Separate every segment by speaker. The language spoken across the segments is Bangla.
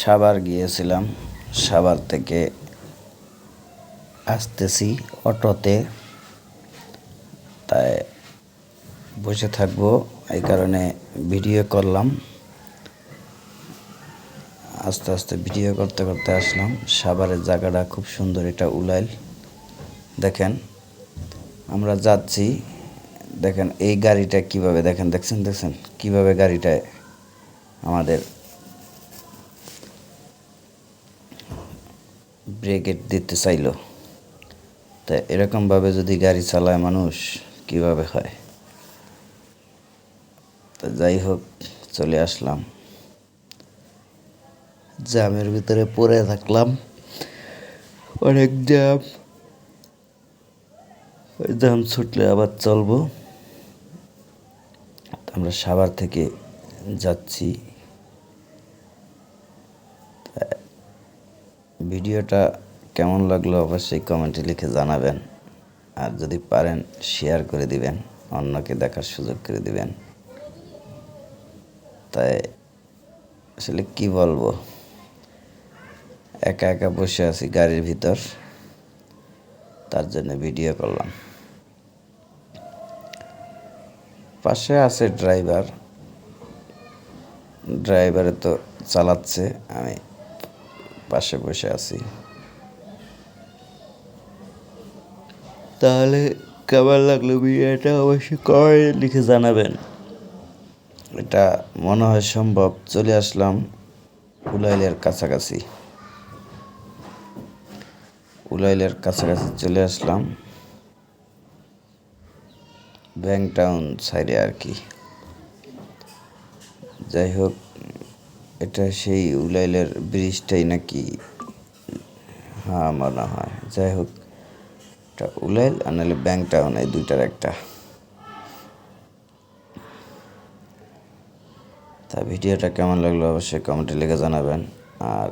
Speaker 1: সাভার গিয়েছিলাম সাভার থেকে আসতেছি অটোতে। তাই বসে থাকব, এই কারণে ভিডিও করলাম। আস্তে আস্তে ভিডিও করতে করতে আসলাম। সাভারের জায়গাটা খুব সুন্দর, এটা উলাইল। দেখেন, আমরা যাচ্ছি। দেখেন, এই গাড়িটা কীভাবে, দেখেন, দেখছেন দেখছেন, কীভাবে গাড়িটায় আমাদের ব্রেকেট দিতে চাইলো। তা এরকমভাবে যদি গাড়ি চালায় মানুষ, কীভাবে হয়? তা যাই হোক, চলে আসলাম। জ্যামের ভিতরে পড়ে থাকলাম। অনেক জ্যাম। ওই জ্যাম ছুটলে আবার চলবো। আমরা সাভার থেকে যাচ্ছি। ভিডিওটা কেমন লাগল অবশ্যই কমেন্টে লিখে জানাবেন। আর যদি পারেন শেয়ার করে দিবেন, অন্যকে দেখার সুযোগ করে দিবেন। তাই আসলে কি বলব? একা একা বসে আছি গাড়ির ভিতর, তার জন্য ভিডিও করলাম। পাশে আছে ড্রাইভার ড্রাইভারে তো চালাচ্ছে, আমি পাশে বসে আছি। তাহলে কেমন লাগল ভিডিওটা অবশ্যই কমেন্টে লিখে জানাবেন। এটা মনে হয় সম্ভব। চলে আসলাম উলাইলের কাছাকাছি। উলাইলের কাছাকাছি চলে আসলাম। ব্যাংক টাউন সাইডে আর কি। যাই হোক এটা সেই উলাইলের ব্রিজটাই নাকি? হ্যাঁ মনে হয়। যাই হোক, এটা উলাইল আর নাহলে ব্যাংক টাউন, এই দুইটার একটা। তা ভিডিওটা কেমন লাগল অবশ্যই কমেন্টে লিখে জানাবেন। আর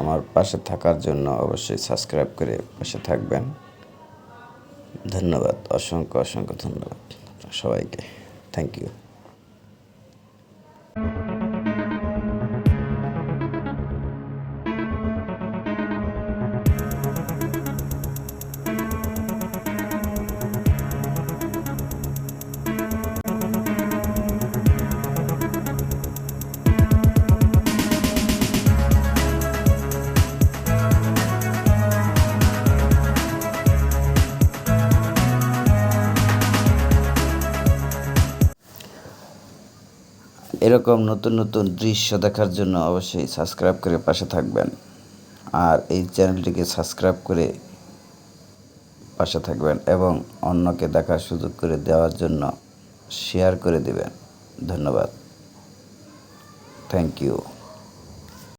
Speaker 1: আমার পাশে থাকার জন্য অবশ্যই সাবস্ক্রাইব করে পাশে থাকবেন। ধন্যবাদ, অসংখ্য অসংখ্য ধন্যবাদ সবাইকে। থ্যাংক ইউ এরকম নতুন নতুন দৃশ্য দেখার জন্য অবশ্যই সাবস্ক্রাইব করে পাশে থাকবেন। আর এই চ্যানেলটিকে সাবস্ক্রাইব করে পাশে থাকবেন এবং অন্যকে দেখার সুযোগ করে দেওয়ার জন্য শেয়ার করে দেবেন। ধন্যবাদ। Thank you